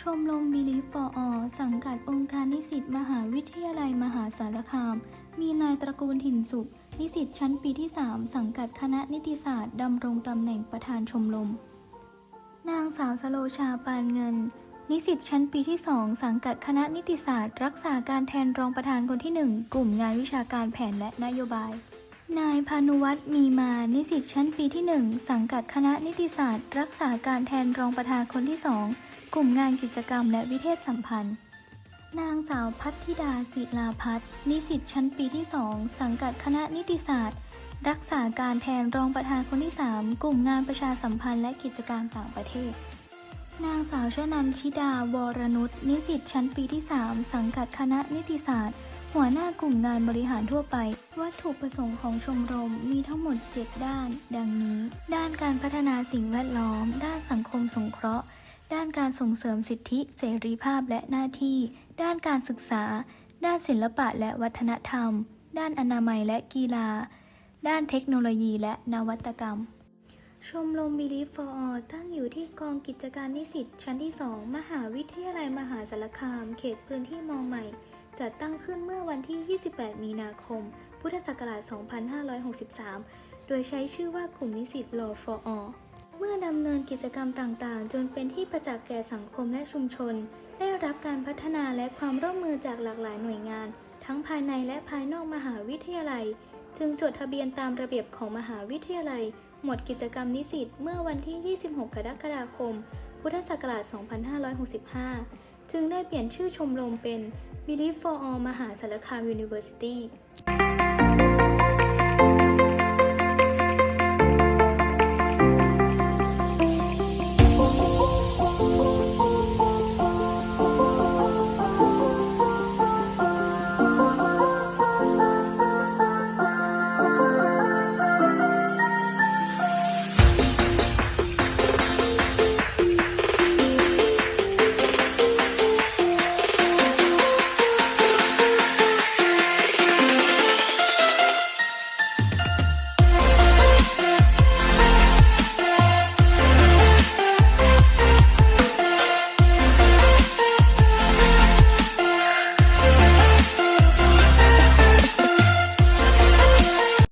ชมรม Believe for All สังกัดองค์การนิสิตมหาวิทยาลัยมหาสารคาม มีนายตระกูลถิ่นสุข นิสิตชั้นปีที่ 3 สังกัดคณะนิติศาสตร์ดำรงตำแหน่งประธานชมรม นางสาวสโลชาปานเงิน นิสิตชั้นปีที่ 2 สังกัดคณะนิติศาสตร์ รักษาการแทนรองประธานคนที่ 1 กลุ่มงานวิชาการแผนและนโยบาย นายพานุวัฒน์มีมา นิสิตชั้นปีที่ 1 สังกัดคณะนิติศาสตร์ รักษาการแทนรองประธานคนที่ 2 กลุ่มงานกิจกรรมและวิเทศสัมพันธ์ นางสาวพัทธิดาศิลาพัฒน์นิสิตชั้นปีที่2สังกัดคณะนิติศาสตร์ รักษาการแทนรองประธานคนที่ 3 กลุ่มงานประชาสัมพันธ์และกิจการต่างประเทศ นางสาวชนันชิดาวรนุชนิสิตชั้นปีที่ 3 สังกัดคณะนิติศาสตร์ หัวหน้ากลุ่มงานบริหารทั่วไป วัตถุประสงค์ของชมรมมีทั้งหมด 7 ด้าน ดังนี้ ด้านการพัฒนาสิ่งแวดล้อม ด้านสังคมสงเคราะห์ ด้านการส่งเสริมสิทธิเสรีภาพและหน้าที่ ด้านการศึกษา ด้านศิลปะและวัฒนธรรม ด้านอนามัยและกีฬา ด้านเทคโนโลยีและนวัตกรรม ชมรม Believe for All ตั้งอยู่ที่กองกิจการนิสิตชั้นที่ 2 มหาวิทยาลัยมหาสารคาม เขตพื้นที่มองใหม่ จัดตั้งขึ้นเมื่อวันที่ 28 มีนาคม พุทธศักราช 2563 โดยใช้ชื่อว่ากลุ่มนิสิต Law for All เมื่อดำเนินกิจกรรมต่างๆ จนเป็นที่ประจักษ์แก่สังคมและชุมชน ได้รับการพัฒนาและความร่วมมือจากหลากหลายหน่วยงาน ทั้งภายในและภายนอกมหาวิทยาลัย จึงจดทะเบียนตามระเบียบของมหาวิทยาลัย หมดกิจกรรมนิสิตเมื่อวันที่ 26 กรกฎาคม พุทธศักราช 2565 จึงได้เปลี่ยนชื่อชมรมเป็น Believe for All มหาสารคาม University